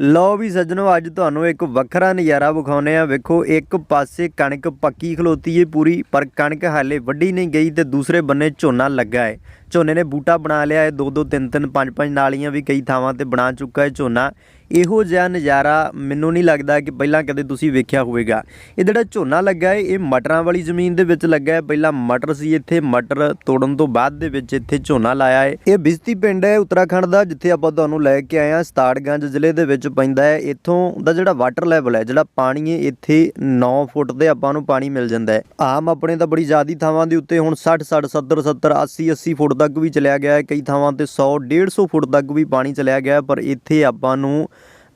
ਲਓ ਵੀ ਸੱਜਣੋ, ਅੱਜ ਤੁਹਾਨੂੰ ਇੱਕ ਵੱਖਰਾ ਨਜ਼ਾਰਾ ਵਿਖਾਉਨੇ ਆ ਵੇਖੋ, ਇੱਕ ਪਾਸੇ ਕਣਕ ਪੱਕੀ ਖਲੋਤੀ ਏ ਪੂਰੀ, ਪਰ ਕਣਕ ਹਾਲੇ ਵੱਢੀ ਨਹੀਂ ਗਈ ਤੇ ਦੂਸਰੇ ਬੰਨੇ ਝੋਨਾ ਲੱਗਾ ਏ। ਝੋਨੇ ਨੇ ਬੂਟਾ ਬਣਾ ਲਿਆ ਏ ਦੋ ਦੋ ਤਿੰਨ ਤਿੰਨ ਪੰਜ ਪੰਜ ਨਾਲੀਆਂ ਵੀ ਕਈ ਥਾਵਾਂ ਤੇ ਬਣਾ ਚੁੱਕਾ ਏ ਝੋਨਾ। ਇਹੋ ਜਿਹਾ ਨਜ਼ਾਰਾ ਮੈਨੂੰ ਨਹੀਂ ਲੱਗਦਾ ਕਿ ਪਹਿਲਾਂ ਕਦੇ ਤੁਸੀਂ ਵੇਖਿਆ ਹੋਵੇਗਾ। ਇਹ ਜਿਹੜਾ ਝੋਨਾ ਲੱਗਾ ਹੈ ਇਹ ਮਟਰਾਂ ਵਾਲੀ ਜ਼ਮੀਨ ਦੇ ਵਿੱਚ ਲੱਗਾ ਹੈ ਪਹਿਲਾਂ ਮਟਰ ਸੀ ਇੱਥੇ, ਮਟਰ ਤੋੜਨ ਤੋਂ ਬਾਅਦ ਦੇ ਵਿੱਚ ਇੱਥੇ ਝੋਨਾ ਲਾਇਆ ਹੈ ਇਹ ਬਿਜਤੀ ਪਿੰਡ ਹੈ ਉੱਤਰਾਖੰਡ ਦਾ, ਜਿੱਥੇ ਆਪਾਂ ਤੁਹਾਨੂੰ ਲੈ ਕੇ ਆਏ ਹਾਂ। ਸਤਾੜਗੰਜ ਜ਼ਿਲ੍ਹੇ ਦੇ ਵਿੱਚ ਪੈਂਦਾ ਹੈ ਇੱਥੋਂ ਦਾ ਜਿਹੜਾ ਵਾਟਰ ਲੈਵਲ ਹੈ, ਜਿਹੜਾ ਪਾਣੀ ਹੈ ਇੱਥੇ 9 ਫੁੱਟ ਤੇ ਆਪਾਂ ਨੂੰ ਪਾਣੀ ਮਿਲ ਜਾਂਦਾ ਹੈ ਆਮ ਆਪਣੇ ਤਾਂ ਬੜੀ ਜ਼ਿਆਦੀ ਥਾਵਾਂ ਦੇ ਉੱਤੇ ਹੁਣ 60 60 70 70 80 80 ਫੁੱਟ ਤੱਕ ਵੀ ਚਲਿਆ ਗਿਆ ਹੈ ਕਈ ਥਾਵਾਂ ਤੇ 100 150 ਫੁੱਟ ਤੱਕ ਵੀ ਪਾਣੀ ਚਲਿਆ ਗਿਆ ਪਰ ਇੱਥੇ ਆਪਾਂ ਨੂੰ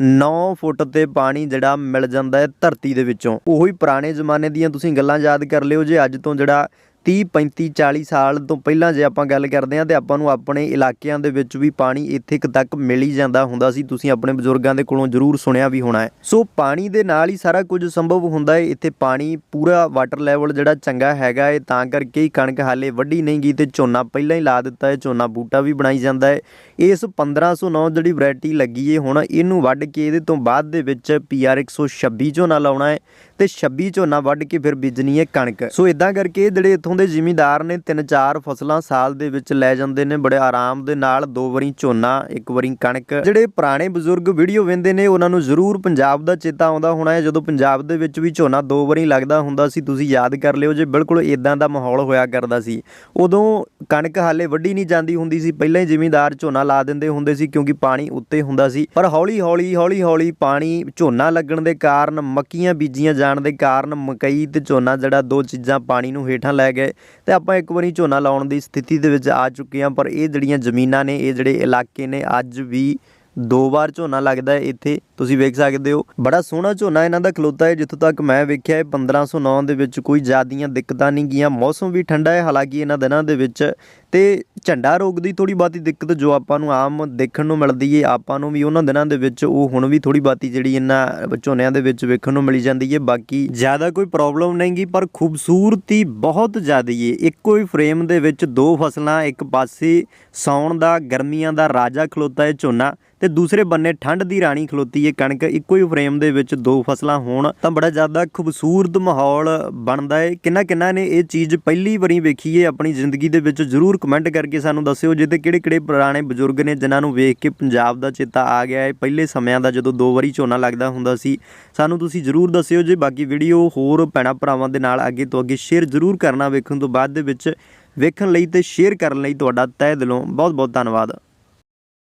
9 ਫੁੱਟ ਤੇ ਪਾਣੀ ਜਿਹੜਾ ਮਿਲ ਜਾਂਦਾ ਹੈ ਧਰਤੀ ਦੇ ਵਿੱਚੋਂ। ਉਹੀ ਪੁਰਾਣੇ ਜ਼ਮਾਨੇ ਦੀਆਂ ਤੁਸੀਂ ਗੱਲਾਂ ਯਾਦ ਕਰ ਲਿਓ ਜੇ ਅੱਜ ਤੋਂ ਜਿਹੜਾ 30 35 40 ਸਾਲ ਤੋਂ ਪਹਿਲਾਂ ਜੇ ਆਪਾਂ ਗੱਲ ਕਰਦੇ ਹਾਂ ਤੇ ਆਪਾਂ ਨੂੰ ਆਪਣੇ ਇਲਾਕਿਆਂ ਦੇ ਵਿੱਚ ਵੀ ਪਾਣੀ ਇੱਥੇ ਕੁ ਤੱਕ ਮਿਲ ਹੀ ਜਾਂਦਾ ਹੁੰਦਾ ਸੀ। ਤੁਸੀਂ ਆਪਣੇ ਬਜ਼ੁਰਗਾਂ ਦੇ ਕੋਲੋਂ ਜ਼ਰੂਰ ਸੁਣਿਆ ਵੀ ਹੋਣਾ ਹੈ। ਸੋ ਪਾਣੀ ਦੇ ਨਾਲ ਹੀ ਸਾਰਾ ਕੁਝ ਸੰਭਵ ਹੁੰਦਾ ਹੈ। ਇੱਥੇ ਪਾਣੀ ਪੂਰਾ ਵਾਟਰ ਲੈਵਲ ਜਿਹੜਾ ਚੰਗਾ ਹੈਗਾ ਹੈ। ਤਾਂ ਕਰਕੇ ਹੀ ਕਣਕ ਹਾਲੇ ਵੱਢੀ ਨਹੀਂ ਗਈ ਤੇ ਝੋਨਾ ਪਹਿਲਾਂ ਹੀ ਲਾ ਦਿੱਤਾ ਹੈ। ਝੋਨਾ ਬੂਟਾ ਵੀ ਬਣਾਈ ਜਾਂਦਾ ਹੈ। ਇਸ 1509 ਜਿਹੜੀ ਵੈਰਾਈਟੀ ਲੱਗੀ ਹੈ ਹੁਣ ਇਹਨੂੰ ਵੱਢ ਕੇ ਇਹਦੇ ਤੋਂ ਬਾਅਦ ਦੇ ਵਿੱਚ ਪੀਆਰ 126 ਝੋਨਾ ਲਾਉਣਾ ਹੈ ਤੇ 26 ਝੋਨਾ ਵੱਢ ਕੇ ਫਿਰ ਬੀਜਣੀ ਹੈ ਕਣਕ। ਸੋ ਇਦਾਂ ਕਰਕੇ ਜਿਹੜੇ ਇੱਥੋਂ ਦੇ ਜ਼ਿਮੀਂਦਾਰ ਨੇ ਤਿੰਨ ਚਾਰ ਫਸਲਾਂ ਸਾਲ ਦੇ ਵਿੱਚ ਲੈ ਜਾਂਦੇ ਨੇ, ਬੜੇ ਆਰਾਮ ਦੇ ਨਾਲ ਦੋ ਵਾਰੀ ਝੋਨਾ, ਇੱਕ ਵਾਰੀ ਕਣਕ। ਜਿਹੜੇ ਪੁਰਾਣੇ ਬਜ਼ੁਰਗ ਵੀਡੀਓ ਵੇਂਦੇ ਨੇ, ਉਹਨਾਂ ਨੂੰ ਜ਼ਰੂਰ ਪੰਜਾਬ ਦਾ ਚੇਤਾ ਆਉਂਦਾ ਹੋਣਾ ਹੈ। ਜਦੋਂ ਪੰਜਾਬ ਦੇ ਵਿੱਚ ਵੀ ਝੋਨਾ ਦੋ ਵਾਰੀ ਲੱਗਦਾ ਹੁੰਦਾ ਸੀ, ਤੁਸੀਂ ਯਾਦ ਕਰ ਲਿਓ ਜੇ ਬਿਲਕੁਲ ਇਦਾਂ ਦਾ ਮਾਹੌਲ ਹੋਇਆ ਕਰਦਾ ਸੀ। ਉਦੋਂ ਕਣਕ ਹਾਲੇ ਵੱਢੀ ਨਹੀਂ ਜਾਂਦੀ ਹੁੰਦੀ ਸੀ, ਪਹਿਲਾਂ ਹੀ ਜ਼ਿਮੀਂਦਾਰ ਝੋਨਾ ਲਾ ਦਿੰਦੇ ਹੁੰਦੇ ਸੀ ਕਿਉਂਕਿ ਪਾਣੀ ਉੱਤੇ ਹੁੰਦਾ ਸੀ। ਪਰ ਹੌਲੀ ਹੌਲੀ ਹੌਲੀ ਹੌਲੀ ਪਾਣੀ ਝੋਨਾ ਲੱਗਣ ਦੇ ਕਾਰਨ, ਮੱਕੀਆਂ ਬੀਜੀਆਂ ਜਾਣ ਦੇ ਕਾਰਨ ਮਕਈ ਤੇ ਝੋਨਾ ਜਿਹੜਾ ਦੋ ਚੀਜ਼ਾਂ ਪਾਣੀ ਨੂੰ ਹੇਠਾਂ ਲੈ ਗਏ ਤੇ ਆਪਾਂ ਇੱਕ ਵਾਰੀ ਝੋਨਾ ਲਾਉਣ ਦੀ ਸਥਿਤੀ ਦੇ ਵਿੱਚ ਆ ਚੁੱਕੇ ਹਾਂ, ਪਰ ਇਹ ਜਿਹੜੀਆਂ ਜ਼ਮੀਨਾਂ ਨੇ, ਇਹ ਜਿਹੜੇ ਇਲਾਕੇ ਨੇ, ਅੱਜ ਵੀ ਦੋ ਵਾਰ ਝੋਨਾ ਲੱਗਦਾ ਹੈ ਇੱਥੇ, ਤੁਸੀਂ ਵੇਖ ਸਕਦੇ ਹੋ। ਬੜਾ ਸੋਹਣਾ ਝੋਨਾ ਇਹਨਾਂ ਦਾ ਖਲੋਤਾ ਹੈ, ਜਿੱਥੋਂ ਤੱਕ ਮੈਂ ਵੇਖਿਆ ਹੈ 1509 ਦੇ ਵਿੱਚ ਕੋਈ ਜ਼ਿਆਦੀਆਂ ਦਿੱਕਤਾਂ ਨਹੀਂ ਗਈਆਂ। ਮੌਸਮ ਵੀ ਠੰਡਾ ਹੈ, ਹਾਲਾਂਕਿ ਇਹਨਾਂ ਦਿਨਾਂ ਦੇ ਵਿੱਚ ਤੇ ਝੰਡਾ ਰੋਗ ਦੀ ਥੋੜੀ ਬਾਤੀ ਦਿੱਕਤ ਜੋ ਆਪਾਂ ਨੂੰ ਆਮ ਦੇਖਣ ਨੂੰ ਮਿਲਦੀ ਏ ਆਪਾਂ ਨੂੰ ਵੀ ਉਹਨਾਂ ਦਿਨਾਂ ਦੇ ਵਿੱਚ ਉਹ ਹੁਣ ਵੀ ਥੋੜੀ ਬਾਤੀ ਜਿਹੜੀ ਇਹਨਾਂ ਝੋਨਿਆਂ ਦੇ ਵਿੱਚ ਵੇਖਣ ਨੂੰ ਮਿਲੀ ਜਾਂਦੀ ਏ ਬਾਕੀ ਜ਼ਿਆਦਾ ਕੋਈ ਪ੍ਰੋਬਲਮ ਨਹੀਂਗੀ ਪਰ ਖੂਬਸੂਰਤੀ ਬਹੁਤ ਜ਼ਿਆਦਾ ਏ। ਇੱਕੋ ਹੀ ਫਰੇਮ ਦੇ ਵਿੱਚ ਦੋ ਫਸਲਾਂ, ਇੱਕ ਪਾਸੇ ਸੌਣ ਦਾ, ਗਰਮੀਆਂ ਦਾ ਰਾਜਾ ਖਲੋਤਾ ਹੈ ਝੋਨਾ। ਤੇ ਦੂਸਰੇ ਬੰਨੇ ਠੰਡ ਦੀ ਰਾਣੀ ਖਲੋਤੀ ਏ ਕਣਕ। ਇੱਕੋ ਹੀ ਫਰੇਮ ਦੇ ਵਿੱਚ ਦੋ ਫਸਲਾਂ ਹੋਣ ਤਾਂ ਬੜਾ ਜ਼ਿਆਦਾ ਖੂਬਸੂਰਤ ਮਾਹੌਲ ਬਣਦਾ ਏ। ਕਿੰਨਾ ਕਿੰਨਾ ਨੇ ਇਹ ਚੀਜ਼ ਪਹਿਲੀ ਵਾਰੀ ਵੇਖੀ ਏ। ਆਪਣੀ ਜ਼ਿੰਦਗੀ ਦੇ ਵਿੱਚ ਜ਼ਰੂਰ ਕਮੈਂਟ ਕਰਕੇ ਸਾਨੂੰ ਦੱਸਿਓ ਜਿਹਦੇ ਕਿਹੜੇ ਕਿਹੜੇ ਪੁਰਾਣੇ ਬਜ਼ੁਰਗ ਨੇ ਜਿਨ੍ਹਾਂ ਨੂੰ ਵੇਖ ਕੇ ਪੰਜਾਬ ਦਾ ਚੇਤਾ ਆ ਗਿਆ ਏ। ਪਹਿਲੇ ਸਮਿਆਂ ਦਾ ਜਦੋਂ ਦੋ ਵਾਰੀ ਝੋਨਾ ਲੱਗਦਾ ਹੁੰਦਾ ਸੀ, ਸਾਨੂੰ ਤੁਸੀਂ ਜ਼ਰੂਰ ਦੱਸਿਓ ਜੇ ਬਾਕੀ ਵੀਡੀਓ ਹੋਰ ਭੈਣਾਂ ਭਰਾਵਾਂ ਦੇ ਨਾਲ ਅੱਗੇ ਤੋਂ ਅੱਗੇ ਸ਼ੇਅਰ ਜ਼ਰੂਰ ਕਰਨਾ। ਵੇਖਣ ਤੋਂ ਬਾਅਦ ਦੇ ਵਿੱਚ ਵੇਖਣ ਲਈ ਤੇ ਸ਼ੇਅਰ ਕਰਨ ਲਈ ਤੁਹਾਡਾ ਤਹਿ ਦਿਲੋਂ ਬਹੁਤ ਬਹੁਤ ਧੰਨਵਾਦ।